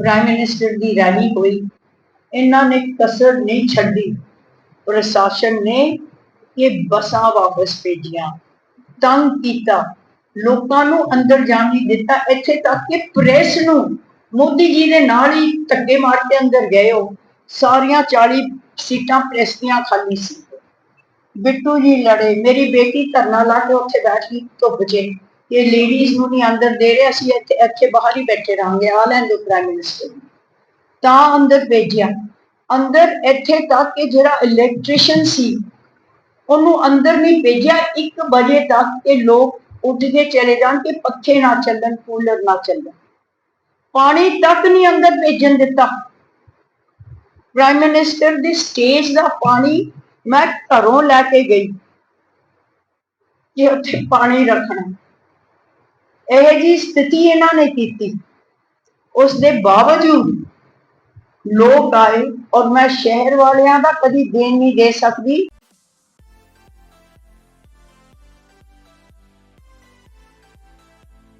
Prime minister ਦੀ rally ਹੋਈ। ਇਹਨਾਂ ਨੇ ਕਸਰ ਨਹੀਂ ਛੱਡੀ। ਪ੍ਰਸ਼ਾਸਨ ਨੇ ਇਹ ਬੱਸਾਂ ਵਾਪਸ ਭੇਜੀਆਂ। ਤੰਗ ਕੀਤਾ। ਲੋਕਾਂ ਨੂੰ ਅੰਦਰ ਜਾਣ ਨਹੀਂ ਦਿੱਤਾ। ਇੱਥੇ ਤੱਕ ਕਿ ਪ੍ਰੈਸ ਨੂੰ ਮੋਦੀ ਜੀ ਦੇ ਨਾਲ ਹੀ ਧੱਕੇ ਮਾਰ ਕੇ ਅੰਦਰ ਗਏ ਹੋ ਸਾਰੀਆਂ 40 ਸੀਟਾਂ ਪ੍ਰੈਸ ਦੀਆਂ ਖਾਲੀ ਸੀ। ਬਿੱਟੂ ਜੀ ਲੜੇ। ਮੇਰੀ ਬੇਟੀ ਧਰਨਾ ਲਾ ਕੇ ਉੱਥੇ ਬੈਠ ਗਈ। ਧੁੱਪ 'ਚ। ਇਹ ਲੇਡੀਜ਼ ਨੂੰ ਨਹੀਂ ਅੰਦਰ ਦੇ ਰਹੇ, ਅਸੀਂ ਇੱਥੇ ਇੱਥੇ ਬਾਹਰ ਹੀ ਬੈਠੇ ਰਹਾਂਗੇ ਆ ਲੈਣ ਦਿਓ ਪ੍ਰਾਈਮ ਮਿਨਿਸਟਰ ਤਾਂ ਅੰਦਰ ਭੇਜਿਆ। ਅੰਦਰ ਇੱਥੇ ਤੱਕ ਕਿ ਜਿਹੜਾ ਇਲੈਕਟ੍ਰੀਸ਼ੀਅਨ ਸੀ, ਉਹਨੂੰ ਅੰਦਰ ਨਹੀਂ ਭੇਜਿਆ। 1 ਵਜੇ ਤੱਕ ਕਿ ਲੋਕ ਉੱਠ ਕੇ ਚਲੇ ਜਾਣ ਕਿ ਪੱਖੇ ਨਾ ਚੱਲਣ, ਕੂਲਰ ਨਾ ਚੱਲਣ। ਪਾਣੀ ਤੱਕ ਨਹੀਂ ਅੰਦਰ ਭੇਜਣ ਦਿੱਤਾ। ਪ੍ਰਾਈਮ ਮਿਨਿਸਟਰ ਦੀ ਸਟੇਜ ਦਾ ਪਾਣੀ ਮੈਂ ਘਰੋਂ ਲੈ ਕੇ ਗਈ ਕਿ ਉੱਥੇ ਪਾਣੀ ਰੱਖਣਾ। ਇਹ ਜੀ ਸਥਿਤੀ ਇਹਨਾਂ ਨੇ ਕੀਤੀ। ਉਸ ਦੇ ਬਾਵਜੂਦ ਲੋਕ ਆਏ ਔਰ ਮੈਂ ਸ਼ਹਿਰ ਵਾਲਿਆਂ ਦਾ ਕਦੀ ਦੇਣ ਨਹੀਂ ਦੇ ਸਕਦੀ।